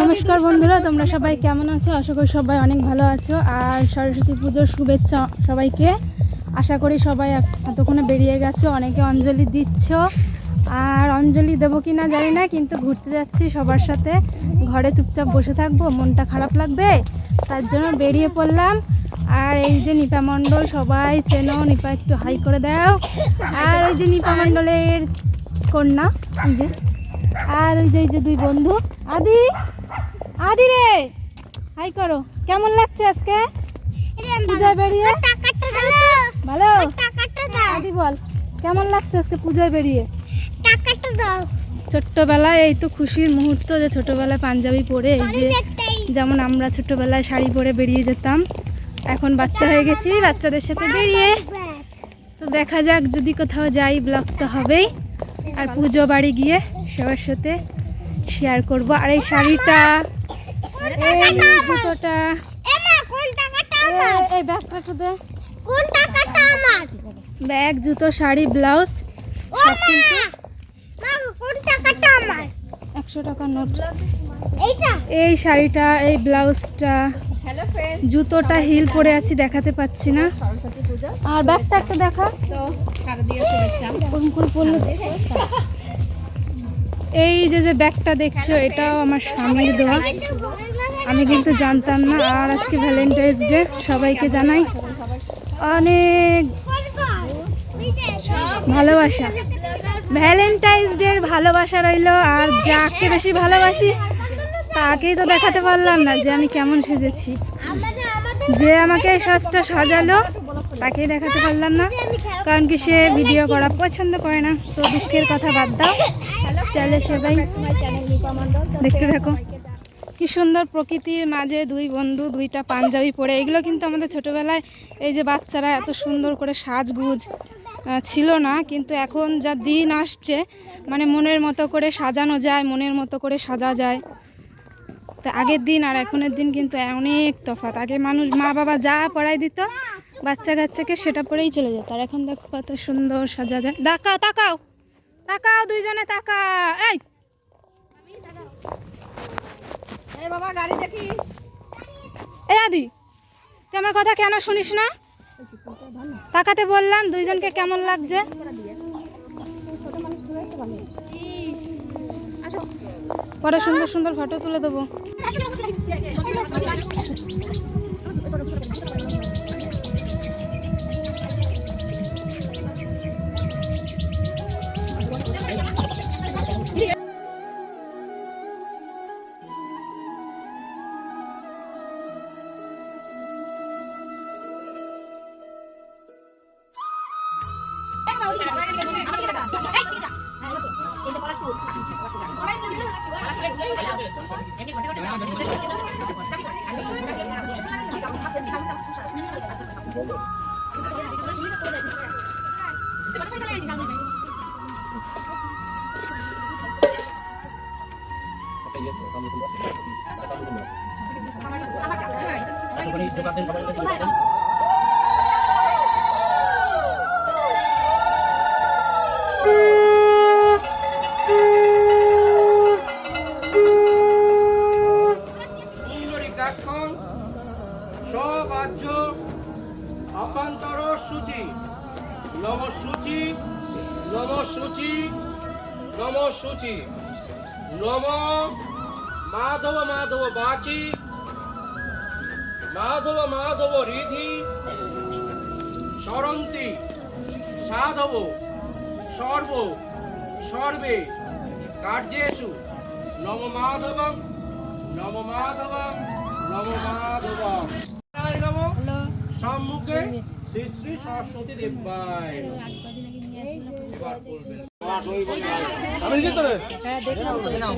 নমস্কার বন্ধুরা, তোমরা সবাই কেমন আছো? আশা করি সবাই অনেক ভালো আছো। আর সরস্বতী পুজোর শুভেচ্ছা সবাইকে। আশা করি সবাই এতক্ষণে বেরিয়ে গেছো, অনেকে অঞ্জলি দিচ্ছ। আর অঞ্জলি দেবো কি না জানি না, কিন্তু ঘুরতে যাচ্ছি সবার সাথে। ঘরে চুপচাপ বসে থাকব, মনটা খারাপ লাগবে, তার জন্য বেরিয়ে পড়লাম। আর এই যে নিপা মণ্ডল, সবাই চেনো, নিপা একটু হাই করে দাও। আর ওই যে নিপা মণ্ডলের কন্যা, এই যে। আর ওই যে যে দুই বন্ধু। আদি আদি রে! হাই করো, কেমন লাগছে আজকে? পূজায় বেরিয়ে? ভালো? আদি বল, কেমন লাগছে আজকে পূজায় বেরিয়ে? ছোট্টবেলায় এই তো খুশির মুহূর্ত যে ছোটবেলায় পাঞ্জাবি পরে যে যেমন আমরা ছোটবেলায় শাড়ি পরে বেরিয়ে যেতাম, এখন বাচ্চা হয়ে গেছি, বাচ্চাদের সাথে বেরিয়ে। তো দেখা যাক, যদি কোথাও যাই, ব্লগ তো হবেই। আর পুজো বাড়ি গিয়ে সবার সাথে শেয়ার করব। আর এই শাড়িটা এই জুতোটা এমা কোন টাকাটা এ- এই ব্যাগটা দে কোন টাকাটা আমার? ব্যাগ জুতো শাড়ি ব্লাউজ ও মা মা কোন টাকাটা আমার? একশো টাকা নোট। এইটা? এই শাড়িটা এই ব্লাউজটা জুতোটা হিল পরে আছি দেখাতে পাচ্ছি না। আর ব্যাগটা একটা দেখা। তো এই যে যে ব্যাগটা দেখছ এটাও আমার স্বামীর দেওয়া আমি কিন্তু জানতাম না আর আজকে ভ্যালেন্টাইন্স ডে সবাইকে জানাই অনেক ভালোবাসা। ভ্যালেন্টাইন্স ডের ভালোবাসা রইল আর যাকে বেশি ভালোবাসি তাকেই তো দেখাতে পারলাম না যে আমি কেমন সেজেছি। যে আমাকে এই সাজালো, তাকেই দেখাতে পারলাম না, কারণ কি সে ভিডিও করা পছন্দ করে না। তো দুঃখের কথা বাদ দাও। চলে সবাই, দেখতে থাকো। কি সুন্দর প্রকৃতির মাঝে দুই বন্ধু, দুইটা পাঞ্জাবি পরে। এগুলো কিন্তু আমাদের ছোটবেলায় এই যে বাচ্চারা এত সুন্দর করে সাজগুজ ছিল না, কিন্তু এখন যা দিন আসছে মানে মনের মতো করে সাজানো যায়, মনের মতো করে সাজা যায়। তা আগের দিন আর এখনের দিন কিন্তু অনেক তফাৎ। আগে মানুষ মা বাবা যা পড়াই দিত বাচ্চা কাচ্চাকে সেটা পরেই চলে যেত। আর এখন দেখো কত সুন্দর সাজা যায় তাকাও তাকাও তাকাও। দুইজনে তাকা এই বাবা, গাড়ি দেখিস? এই আদি, তুই আমার কথা কেন শুনিস না? তাকাতে বললাম, দুইজনকে কেমন লাগছে? পরে সুন্দর সুন্দর ফটো তুলে দেবো। kamu অপান্তর সূচি। নম সূচি নম সূচি নম সূচি নম মাধব মাধব বাচি। মাধব মাধব রিধি। সরন্তি, সাধব, সর্ব, সর্বে মাধবম নম মাধবম নম মাধবম জয় নম সম্মুখে শ্রী শ্রী সরস্বতী দেবায় এবার করবেন আমি লিখে দেবে না